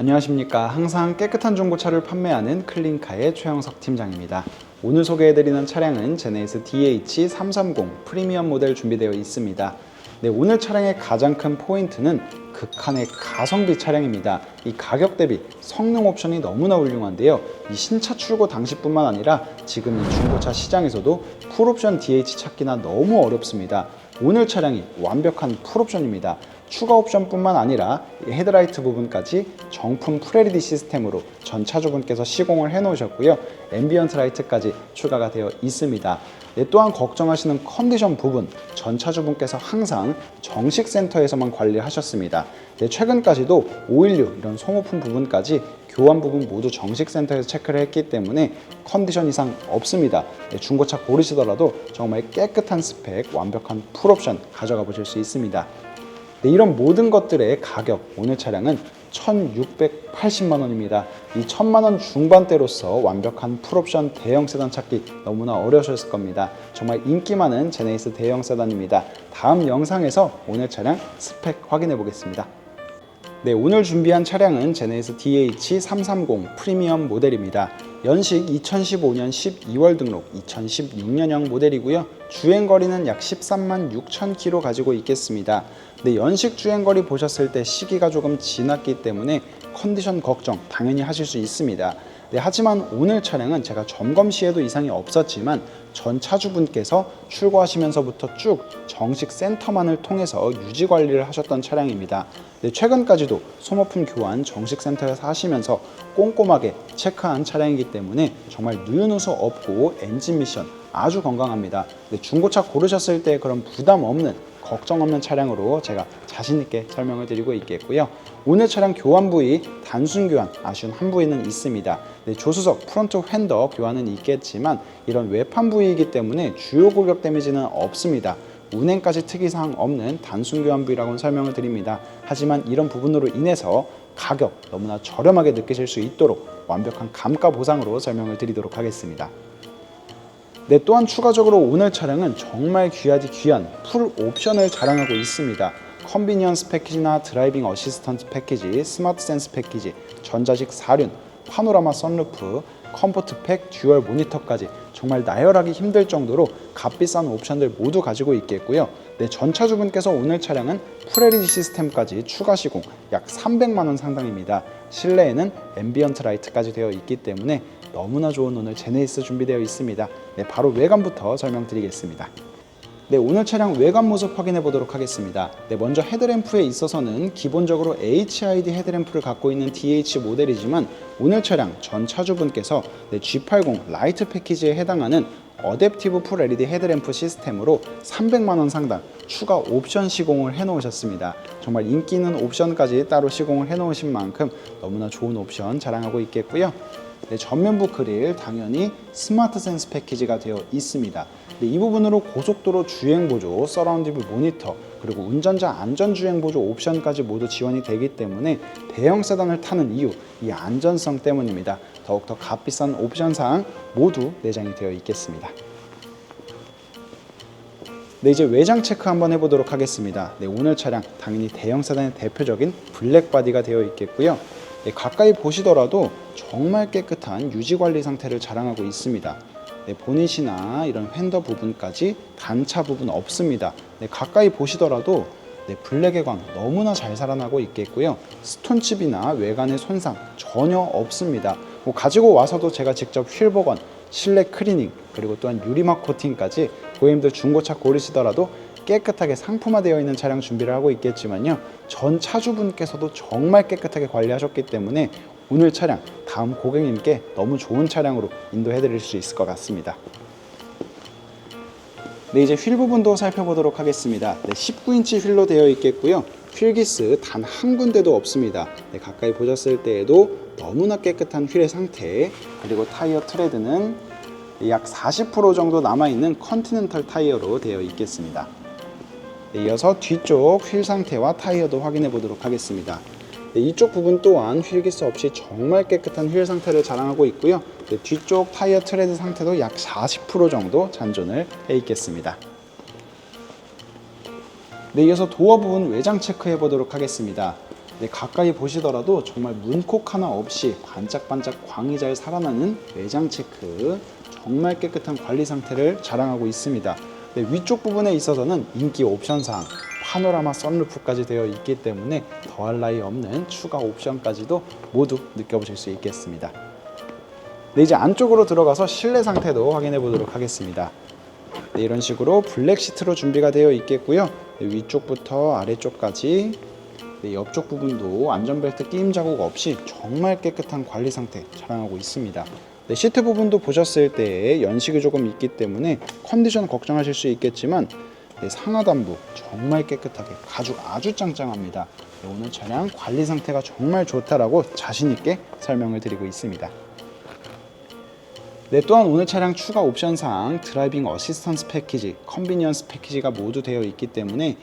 안녕하십니까. 항상 깨끗한 중고차를 판매하는 클린카의 최영석 팀장입니다. 오늘 소개해드리는 차량은 제네시스 DH330 프리미엄 모델 준비되어 있습니다. 네, 오늘 차량의 가장 큰 포인트는 극한의 가성비 차량입니다. 이 가격 대비 성능 옵션이 너무나 훌륭한데요. 이 신차 출고 당시뿐만 아니라 지금 이 중고차 시장에서도 풀옵션 DH 찾기나 너무 어렵습니다. 오늘 차량이 완벽한 풀옵션입니다. 추가 옵션뿐만 아니라 이 헤드라이트 부분까지 정품 풀LED 시스템으로 전 차주분께서 시공을 해 놓으셨고요. 앰비언트 라이트까지 추가가 되어 있습니다. 네, 또한 걱정하시는 컨디션 부분 전 차주분께서 항상 정식 센터에서만 관리하셨습니다. 네, 최근까지도 516 이런 소모품 부분까지 교환 부분 모두 정식 센터에서 체크를 했기 때문에 컨디션 이상 없습니다. 네, 중고차 고르시더라도 정말 깨끗한 스펙, 완벽한 풀옵션 가져가 보실 수 있습니다. 네, 이런 모든 것들의 가격 오늘 차량은 1,680만 원입니다. 이 1,000만 원 중반대로서 완벽한 풀옵션 대형 세단 찾기 너무나 어려우셨을 겁니다. 정말 인기 많은 제네시스 대형 세단입니다. 다음 영상에서 오늘 차량 스펙 확인해 보겠습니다. 네, 오늘 준비한 차량은 제네시스 DH330 프리미엄 모델입니다. 연식 2015년 12월 등록 2016년형 모델이고요. 주행 거리는 약 13만 6천 킬로 가지고 있겠습니다. 네, 연식 주행 거리 보셨을 때 시기가 조금 지났기 때문에 컨디션 걱정 당연히 하실 수 있습니다. 네, 하지만 오늘 차량은 제가 점검 시에도 이상이 없었지만 전 차주분께서 출고하시면서부터 쭉 정식 센터만을 통해서 유지 관리를 하셨던 차량입니다. 네, 최근까지도 소모품 교환 정식 센터에서 하시면서 꼼꼼하게 체크한 차량이기 때문에 정말 누유누수 없고 엔진 미션 아주 건강합니다. 네, 중고차 고르셨을 때 그런 부담 없는 걱정 없는 차량으로 제가 자신 있게 설명을 드리고 있겠고요. 오늘 차량 교환 부위 단순 교환 아쉬운 한 부위는 있습니다. 네, 조수석 프론트 휀더 교환은 있겠지만 이런 외판 부위이기 때문에 주요 골격 데미지는 없습니다. 운행까지 특이사항 없는 단순 교환 부위라고 설명을 드립니다. 하지만 이런 부분으로 인해서 가격 너무나 저렴하게 느끼실 수 있도록 완벽한 감가 보상으로 설명을 드리도록 하겠습니다. 네, 또한 추가적으로 오늘 차량은 정말 귀하디 귀한 풀 옵션을 자랑하고 있습니다. 컨비니언스 패키지나 드라이빙 어시스턴트 패키지, 스마트 센스 패키지, 전자식 사륜, 파노라마 선루프, 컴포트 팩, 듀얼 모니터까지 정말 나열하기 힘들 정도로 값비싼 옵션들 모두 가지고 있겠고요. 네, 전차주분께서 오늘 차량은 풀LED 시스템까지 추가 시공 약 300만 원 상당입니다. 실내에는 앰비언트 라이트까지 되어 있기 때문에 너무나 좋은 오늘 제네시스 준비되어 있습니다. 네, 바로 외관부터 설명드리겠습니다. 네, 오늘 차량 외관 모습 확인해 보도록 하겠습니다. 네, 먼저 헤드램프에 있어서는 기본적으로 HID 헤드램프를 갖고 있는 DH 모델이지만 오늘 차량 전 차주분께서 네, G80 라이트 패키지에 해당하는 어댑티브 풀 LED 헤드램프 시스템으로 300만 원 상당 추가 옵션 시공을 해 놓으셨습니다. 정말 인기 있는 옵션까지 따로 시공을 해 놓으신 만큼 너무나 좋은 옵션 자랑하고 있겠고요. 네, 전면부 그릴 당연히 스마트 센스 패키지가 되어 있습니다. 네, 이 부분으로 고속도로 주행 보조, 서라운드 뷰 모니터, 그리고 운전자 안전 주행 보조 옵션까지 모두 지원이 되기 때문에 대형 세단을 타는 이유, 이 안전성 때문입니다. 더욱더 값비싼 옵션 사항 모두 내장이 되어 있겠습니다. 네, 이제 외장 체크 한번 해보도록 하겠습니다. 네, 오늘 차량 당연히 대형 세단의 대표적인 블랙 바디가 되어 있겠고요. 네, 가까이 보시더라도 정말 깨끗한 유지 관리 상태를 자랑하고 있습니다. 네, 보닛이나 이런 휀더 부분까지 단차 부분 없습니다. 네, 가까이 보시더라도 네, 블랙의 광 너무나 잘 살아나고 있겠고요. 스톤칩이나 외관의 손상 전혀 없습니다. 뭐 가지고 와서도 제가 직접 휠 복원, 실내 클리닝, 그리고 또한 유리막 코팅까지 고객님들 중고차 고르시더라도 깨끗하게 상품화되어 있는 차량 준비를 하고 있겠지만요. 전 차주분께서도 정말 깨끗하게 관리하셨기 때문에 오늘 차량 다음 고객님께 너무 좋은 차량으로 인도해 드릴 수 있을 것 같습니다. 네, 이제 휠 부분도 살펴보도록 하겠습니다. 네, 19인치 휠로 되어 있겠고요. 휠 기스 단 한 군데도 없습니다. 네, 가까이 보셨을 때에도 너무나 깨끗한 휠의 상태, 그리고 타이어 트레드는 약 40% 정도 남아있는 컨티넨탈 타이어로 되어 있겠습니다. 네, 이어서 뒤쪽 휠 상태와 타이어도 확인해 보도록 하겠습니다. 네, 이쪽 부분 또한 휠 기스 없이 정말 깨끗한 휠 상태를 자랑하고 있고요. 네, 뒤쪽 타이어 트레드 상태도 약 40% 정도 잔존을 해 있겠습니다. 네, 이어서 도어 부분 외장 체크해 보도록 하겠습니다. 네, 가까이 보시더라도 정말 문콕 하나 없이 반짝반짝 광이 잘 살아나는 외장 체크 정말 깨끗한 관리 상태를 자랑하고 있습니다. 네, 위쪽 부분에 있어서는 인기 옵션 사항 파노라마 썬루프까지 되어 있기 때문에 더할 나위 없는 추가 옵션까지도 모두 느껴보실 수 있겠습니다. 네, 이제 안쪽으로 들어가서 실내 상태도 확인해 보도록 하겠습니다. 네, 이런 식으로 블랙 시트로 준비가 되어 있겠고요. 네, 위쪽부터 아래쪽까지 네, 옆쪽 부분도 안전벨트 끼임 자국 없이 정말 깨끗한 관리 상태 자랑하고 있습니다. 네, 시트 부분도 보셨을 때 연식이 조금 있기 때문에 컨디션 걱정하실 수 있겠지만 네, 상하단부 정말 깨끗하게 가죽 아주 짱짱합니다. 네, 오늘 차량 관리 상태가 정말 좋다라고 자신 있게 설명을 드리고 있습니다. 네, 또한 오늘 차량 추가 옵션 사항 드라이빙 어시스턴스 패키지, 컨비니언스 패키지가 모두 되어 있기 때문에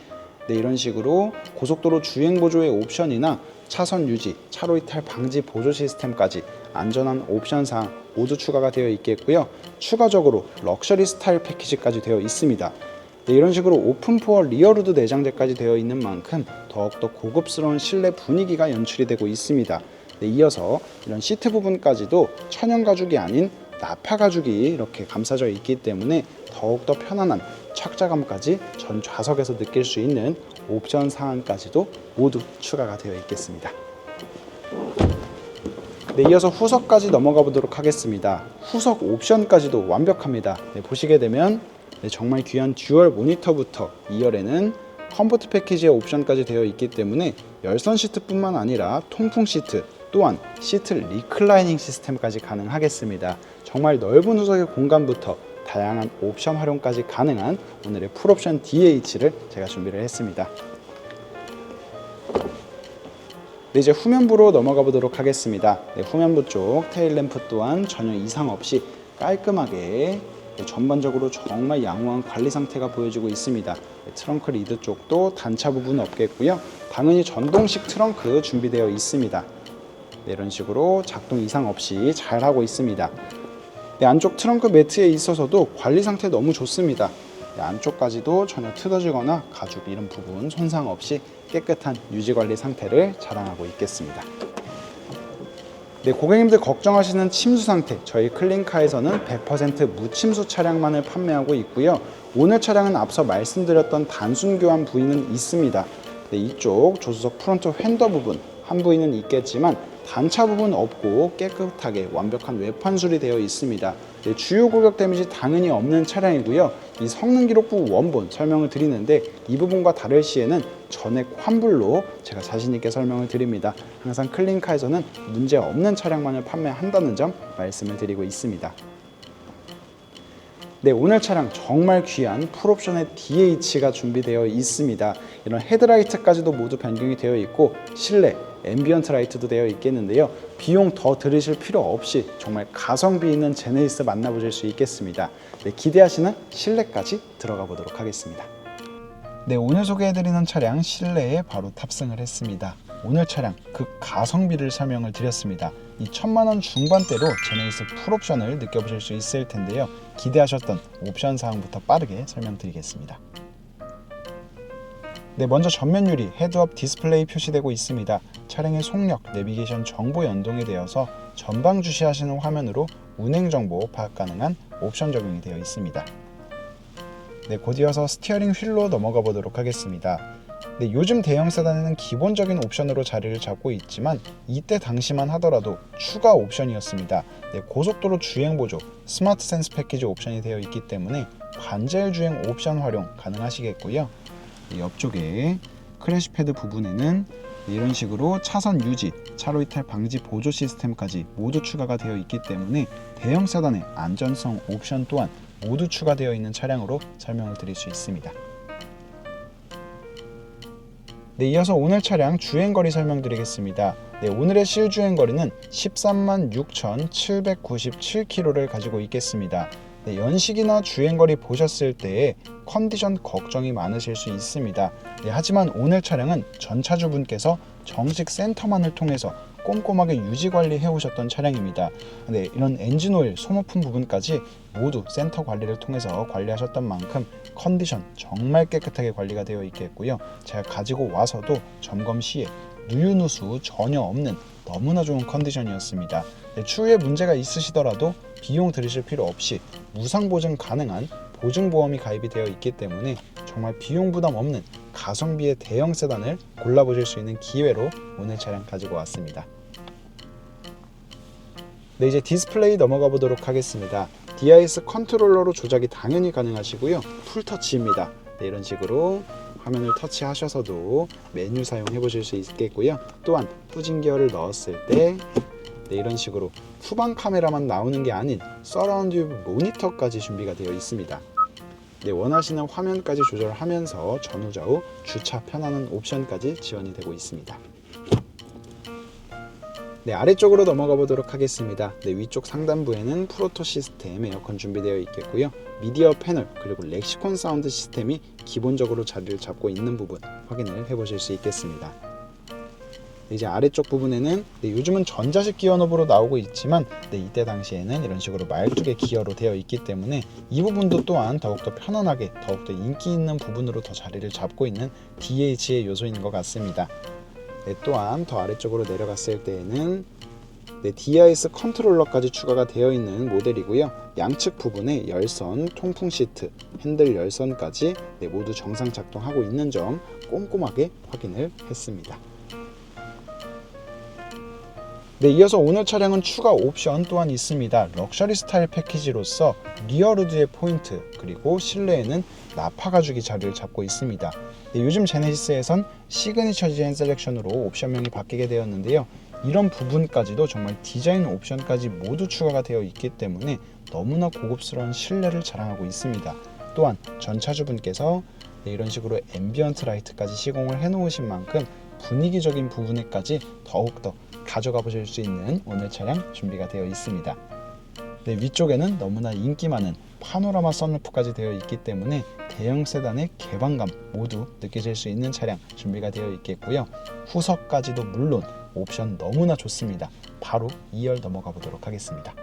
네, 이런 식으로 고속도로 주행 보조의 옵션이나 차선 유지, 차로 이탈 방지 보조 시스템까지 안전한 옵션 사항 모두 추가가 되어 있겠고요. 추가적으로 럭셔리 스타일 패키지까지 되어 있습니다. 네, 이런 식으로 오픈포어 리어루드 내장재까지 되어 있는 만큼 더욱더 고급스러운 실내 분위기가 연출이 되고 있습니다. 네, 이어서 이런 시트 부분까지도 천연 가죽이 아닌 나파 가죽이 이렇게 감싸져 있기 때문에 더욱더 편안한 착자감까지 전 좌석에서 느낄 수 있는 옵션 사항까지도 모두 추가가 되어 있겠습니다. 네, 이어서 후석까지 넘어가 보도록 하겠습니다. 후석 옵션까지도 완벽합니다. 네, 보시게 되면 네, 정말 귀한 듀얼 모니터부터 2열에는 컴포트 패키지의 옵션까지 되어 있기 때문에 열선 시트뿐만 아니라 통풍 시트 또한 시트 리클라이닝 시스템까지 가능하겠습니다. 정말 넓은 후석의 공간부터 다양한 옵션 활용까지 가능한 오늘의 풀옵션 DH를 제가 준비를 했습니다. 네, 이제 후면부로 넘어가 보도록 하겠습니다. 네, 후면부 쪽 테일 램프 또한 전혀 이상 없이 깔끔하게 네, 전반적으로 정말 양호한 관리 상태가 보여지고 있습니다. 네, 트렁크 리드 쪽도 단차 부분 없겠고요. 당연히 전동식 트렁크 준비되어 있습니다. 네, 이런 식으로 작동 이상 없이 잘 하고 있습니다. 네, 안쪽 트렁크 매트에 있어서도 관리 상태 너무 좋습니다. 네, 안쪽까지도 전혀 틀어지거나 가죽 이런 부분 손상 없이 깨끗한 유지 관리 상태를 자랑하고 있겠습니다. 네, 고객님들 걱정하시는 침수 상태 저희 클린카에서는 100% 무침수 차량만을 판매하고 있고요. 오늘 차량은 앞서 말씀드렸던 단순 교환 부위는 있습니다. 네, 이쪽 조수석 프론트 휀더 부분 한 부위는 있겠지만 단차 부분 없고 깨끗하게 완벽한 외판술이 되어 있습니다. 네, 주요 골격 데미지 당연히 없는 차량이고요. 이 성능 기록부 원본 설명을 드리는데 이 부분과 다를 시에는 전액 환불로 제가 자신 있게 설명을 드립니다. 항상 클린카에서는 문제 없는 차량만을 판매한다는 점 말씀을 드리고 있습니다. 네, 오늘 차량 정말 귀한 풀옵션의 DH가 준비되어 있습니다. 이런 헤드라이트까지도 모두 변경이 되어 있고 실내 앰비언트 라이트도 되어 있겠는데요. 비용 더 들으실 필요 없이 정말 가성비 있는 제네시스 만나보실 수 있겠습니다. 네, 기대하시는 실내까지 들어가 보도록 하겠습니다. 네, 오늘 소개해드리는 차량 실내에 바로 탑승을 했습니다. 오늘 차량 그 가성비를 설명을 드렸습니다. 이 천만 원 중반대로 제네시스 풀옵션을 느껴보실 수 있을 텐데요. 기대하셨던 옵션 사항부터 빠르게 설명드리겠습니다. 네, 먼저 전면 유리 헤드업 디스플레이 표시되고 있습니다. 차량의 속력, 내비게이션 정보 연동이 되어서 전방 주시하시는 화면으로 운행 정보 파악 가능한 옵션 적용이 되어 있습니다. 네, 곧 이어서 스티어링 휠로 넘어가 보도록 하겠습니다. 네, 요즘 대형 세단에는 기본적인 옵션으로 자리를 잡고 있지만 이때 당시만 하더라도 추가 옵션이었습니다. 네, 고속도로 주행 보조, 스마트 센스 패키지 옵션이 되어 있기 때문에 반자율 주행 옵션 활용 가능하시겠고요. 네, 옆쪽에 크래시 패드 부분에는 이런 식으로 차선 유지, 차로 이탈 방지 보조 시스템까지 모두 추가가 되어 있기 때문에 대형 세단의 안전성 옵션 또한 모두 추가되어 있는 차량으로 설명을 드릴 수 있습니다. 네, 이어서 오늘 차량 주행거리 설명드리겠습니다. 네, 오늘의 실주행거리는 13만 6,797km를 가지고 있겠습니다. 네, 연식이나 주행거리 보셨을 때에 컨디션 걱정이 많으실 수 있습니다. 네, 하지만 오늘 차량은 전차주분께서 정식 센터만을 통해서 꼼꼼하게 유지 관리해 오셨던 차량입니다. 네, 이런 엔진 오일 소모품 부분까지 모두 센터 관리를 통해서 관리하셨던 만큼 컨디션 정말 깨끗하게 관리가 되어 있겠고요. 제가 가지고 와서도 점검 시에 누유누수 전혀 없는 너무나 좋은 컨디션이었습니다. 네, 추후에 문제가 있으시더라도 비용 들이실 필요 없이 무상 보증 가능한 보증보험이 가입이 되어 있기 때문에 정말 비용 부담 없는 가성비의 대형 세단을 골라보실 수 있는 기회로 오늘 차량 가지고 왔습니다. 네, 이제 디스플레이 넘어가 보도록 하겠습니다. DIS 컨트롤러로 조작이 당연히 가능하시고요. 풀터치입니다. 네, 이런 식으로 화면을 터치하셔서도 메뉴 사용해 보실 수 있겠고요. 또한 후진 기어를 넣었을 때 네, 이런 식으로 후방 카메라만 나오는 게 아닌 서라운드 모니터까지 준비가 되어 있습니다. 네, 원하시는 화면까지 조절하면서 전후 좌우 주차 편하는 옵션까지 지원이 되고 있습니다. 네, 아래쪽으로 넘어가 보도록 하겠습니다. 네, 위쪽 상단부에는 프로토 시스템 에어컨 준비되어 있겠고요. 미디어 패널 그리고 렉시콘 사운드 시스템이 기본적으로 자리를 잡고 있는 부분 확인을 해보실 수 있겠습니다. 네, 이제 아래쪽 부분에는 네, 요즘은 전자식 기어 노브로 나오고 있지만 네, 이때 당시에는 이런 식으로 말뚝의 기어로 되어 있기 때문에 이 부분도 또한 더욱더 편안하게 더욱더 인기 있는 부분으로 더 자리를 잡고 있는 DH의 요소인 것 같습니다. 네, 또한 더 아래쪽으로 내려갔을 때에는 네, DIS 컨트롤러까지 추가가 되어 있는 모델이고요. 양측 부분에 열선, 통풍 시트, 핸들 열선까지 네, 모두 정상 작동하고 있는 점 꼼꼼하게 확인을 했습니다. 네, 이어서 오늘 차량은 추가 옵션 또한 있습니다. 럭셔리 스타일 패키지로서 리어루드의 포인트 그리고 실내에는 나파 가죽이 자리를 잡고 있습니다. 네, 요즘 제네시스에선 시그니처 디자인 셀렉션으로 옵션명이 바뀌게 되었는데요. 이런 부분까지도 정말 디자인 옵션까지 모두 추가가 되어 있기 때문에 너무나 고급스러운 실내를 자랑하고 있습니다. 또한 전 차주분께서 네, 이런 식으로 앰비언트 라이트까지 시공을 해 놓으신 만큼 분위기적인 부분에까지 더욱더 가져가 보실 수 있는 오늘 차량 준비가 되어 있습니다. 네, 위쪽에는 너무나 인기 많은 파노라마 선루프까지 되어 있기 때문에 대형 세단의 개방감 모두 느껴질 수 있는 차량 준비가 되어 있겠고요. 후석까지도 물론 옵션 너무나 좋습니다. 바로 2열 넘어가 보도록 하겠습니다.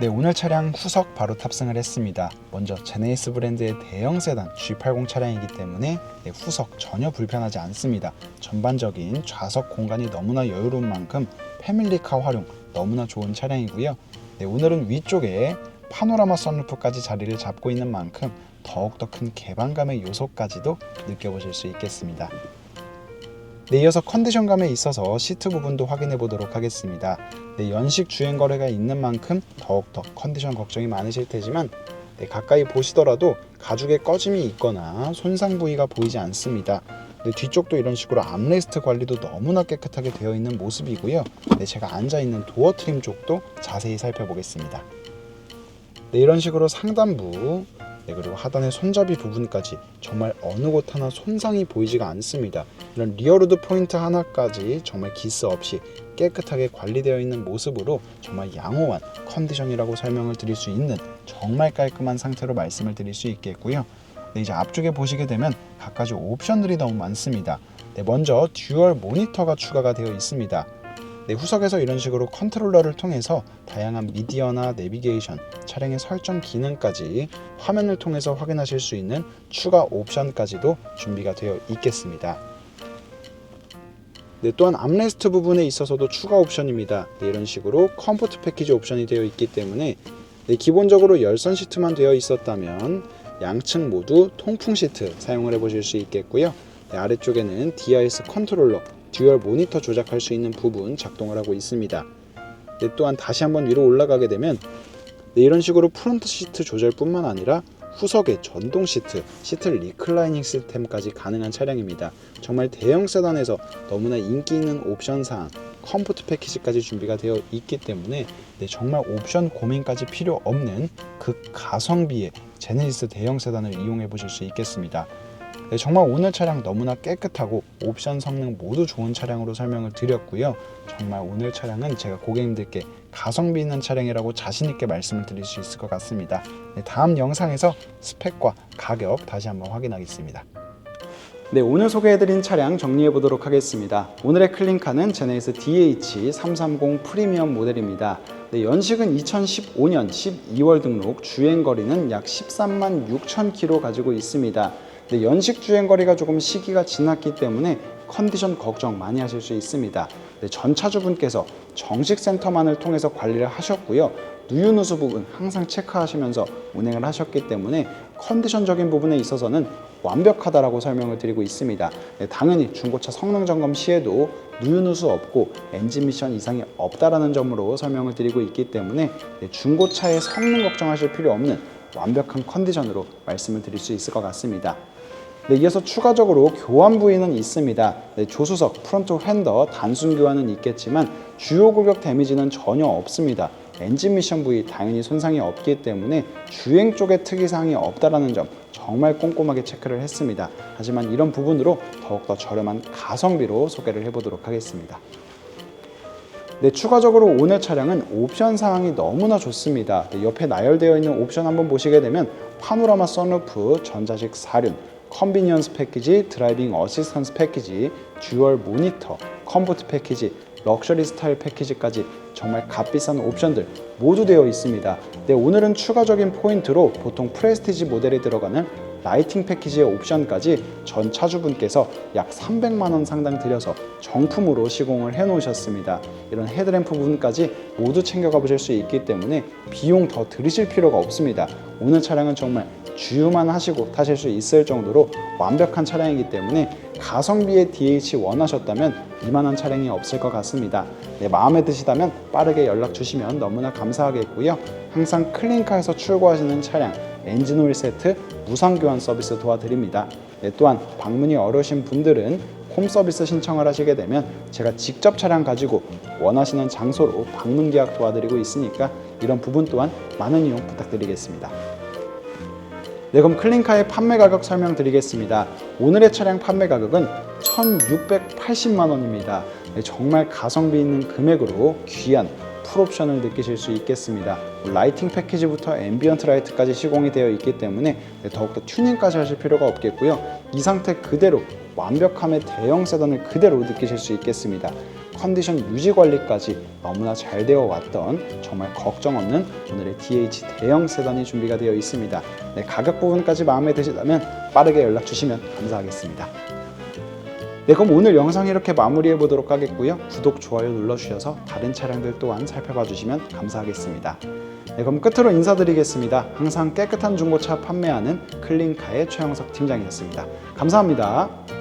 네, 오늘 차량 후석 바로 탑승을 했습니다. 먼저 제네이스 브랜드의 대형 세단 G80 차량이기 때문에 네, 후석 전혀 불편하지 않습니다. 전반적인 좌석 공간이 너무나 여유로운 만큼 패밀리카 활용 너무나 좋은 차량이고요. 네, 오늘은 위쪽에 파노라마 선루프까지 자리를 잡고 있는 만큼 더욱더 큰 개방감의 요소까지도 느껴보실 수 있겠습니다. 네, 이어서 컨디션감에 있어서 시트 부분도 확인해 보도록 하겠습니다. 네, 연식 주행 거래가 있는 만큼 더욱더 컨디션 걱정이 많으실 테지만 네, 가까이 보시더라도 가죽에 꺼짐이 있거나 손상 부위가 보이지 않습니다. 네, 뒤쪽도 이런 식으로 암레스트 관리도 너무나 깨끗하게 되어 있는 모습이고요. 네, 제가 앉아 있는 도어 트림 쪽도 자세히 살펴보겠습니다. 네, 이런 식으로 상단부 네, 그리고 하단의 손잡이 부분까지 정말 어느 곳 하나 손상이 보이지가 않습니다. 이런 리어루드 포인트 하나까지 정말 기스 없이 깨끗하게 관리되어 있는 모습으로 정말 양호한 컨디션이라고 설명을 드릴 수 있는 정말 깔끔한 상태로 말씀을 드릴 수 있겠고요. 네, 이제 앞쪽에 보시게 되면 갖가지 옵션들이 너무 많습니다. 네, 먼저 듀얼 모니터가 추가가 되어 있습니다. 네, 후석에서 이런 식으로 컨트롤러를 통해서 다양한 미디어나 내비게이션, 차량의 설정 기능까지 화면을 통해서 확인하실 수 있는 추가 옵션까지도 준비가 되어 있겠습니다. 네, 또한 암레스트 부분에 있어서도 추가 옵션입니다. 네, 이런 식으로 컴포트 패키지 옵션이 되어 있기 때문에 네, 기본적으로 열선 시트만 되어 있었다면 양측 모두 통풍 시트 사용을 해보실 수 있겠고요. 네, 아래쪽에는 DIS 컨트롤러, 듀얼 모니터 조작할 수 있는 부분 작동을 하고 있습니다. 네, 또한 다시 한번 위로 올라가게 되면 네, 이런 식으로 프론트 시트 조절뿐만 아니라 후석의 전동 시트, 시트 리클라이닝 시스템까지 가능한 차량입니다. 정말 대형 세단에서 너무나 인기 있는 옵션 사항, 컴포트 패키지까지 준비가 되어 있기 때문에 네, 정말 옵션 고민까지 필요 없는 그 가성비의 제네시스 대형 세단을 이용해 보실 수 있겠습니다. 네, 정말 오늘 차량 너무나 깨끗하고 옵션 성능 모두 좋은 차량으로 설명을 드렸고요. 정말 오늘 차량은 제가 고객님들께 가성비 있는 차량이라고 자신 있게 말씀을 드릴 수 있을 것 같습니다. 네, 다음 영상에서 스펙과 가격 다시 한번 확인하겠습니다. 네, 오늘 소개해드린 차량 정리해 보도록 하겠습니다. 오늘의 클린카는 제네시스 DH330 프리미엄 모델입니다. 네, 연식은 2015년 12월 등록, 주행 거리는 약 13만 6천 킬로 가지고 있습니다. 근데 연식 주행 거리가 조금 시기가 지났기 때문에 컨디션 걱정 많이 하실 수 있습니다. 네, 전 차주분께서 정식 센터만을 통해서 관리를 하셨고요. 누유누수 부분 항상 체크하시면서 운행을 하셨기 때문에 컨디션적인 부분에 있어서는 완벽하다라고 설명을 드리고 있습니다. 네, 당연히 중고차 성능 점검 시에도 누유누수 없고 엔진 미션 이상이 없다라는 점으로 설명을 드리고 있기 때문에 네, 중고차의 성능 걱정하실 필요 없는 완벽한 컨디션으로 말씀을 드릴 수 있을 것 같습니다. 네, 이어서 추가적으로 교환 부위는 있습니다. 네, 조수석, 프론트 휀더, 단순 교환은 있겠지만 주요 골격 데미지는 전혀 없습니다. 엔진 미션 부위 당연히 손상이 없기 때문에 주행 쪽에 특이사항이 없다라는 점 정말 꼼꼼하게 체크를 했습니다. 하지만 이런 부분으로 더욱더 저렴한 가성비로 소개를 해보도록 하겠습니다. 네, 추가적으로 오늘 차량은 옵션 사항이 너무나 좋습니다. 네, 옆에 나열되어 있는 옵션 한번 보시게 되면 파노라마 선루프, 전자식 사륜, 컨비니언스 패키지, 드라이빙 어시스턴스 패키지, 듀얼 모니터, 컴포트 패키지, 럭셔리 스타일 패키지까지 정말 값비싼 옵션들 모두 되어 있습니다. 네, 오늘은 추가적인 포인트로 보통 프레스티지 모델에 들어가는 라이팅 패키지의 옵션까지 전 차주분께서 약 300만 원 상당 들여서 정품으로 시공을 해 놓으셨습니다. 이런 헤드램프 부분까지 모두 챙겨가 보실 수 있기 때문에 비용 더 들이실 필요가 없습니다. 오늘 차량은 정말 주유만 하시고 타실 수 있을 정도로 완벽한 차량이기 때문에 가성비의 DH 원하셨다면 이만한 차량이 없을 것 같습니다. 네, 마음에 드시다면 빠르게 연락 주시면 너무나 감사하겠고요. 항상 클린카에서 출고하시는 차량 엔진 오일 세트 무상 교환 서비스 도와드립니다. 네, 또한 방문이 어려우신 분들은 홈 서비스 신청을 하시게 되면 제가 직접 차량 가지고 원하시는 장소로 방문 계약 도와드리고 있으니까 이런 부분 또한 많은 이용 부탁드리겠습니다. 네, 그럼 클린카의 판매 가격 설명드리겠습니다. 오늘의 차량 판매 가격은 1,680만 원입니다. 네, 정말 가성비 있는 금액으로 귀한 풀옵션을 느끼실 수 있겠습니다. 라이팅 패키지부터 앰비언트 라이트까지 시공이 되어 있기 때문에 네, 더욱더 튜닝까지 하실 필요가 없겠고요. 이 상태 그대로 완벽함의 대형 세단을 그대로 느끼실 수 있겠습니다. 컨디션 유지 관리까지 너무나 잘 되어 왔던 정말 걱정 없는 오늘의 DH 대형 세단이 준비가 되어 있습니다. 네, 가격 부분까지 마음에 드시다면 빠르게 연락 주시면 감사하겠습니다. 네, 그럼 오늘 영상 이렇게 마무리해 보도록 하겠고요. 구독, 좋아요 눌러주셔서 다른 차량들 또한 살펴봐 주시면 감사하겠습니다. 네, 그럼 끝으로 인사드리겠습니다. 항상 깨끗한 중고차 판매하는 클린카의 최영석 팀장이었습니다. 감사합니다.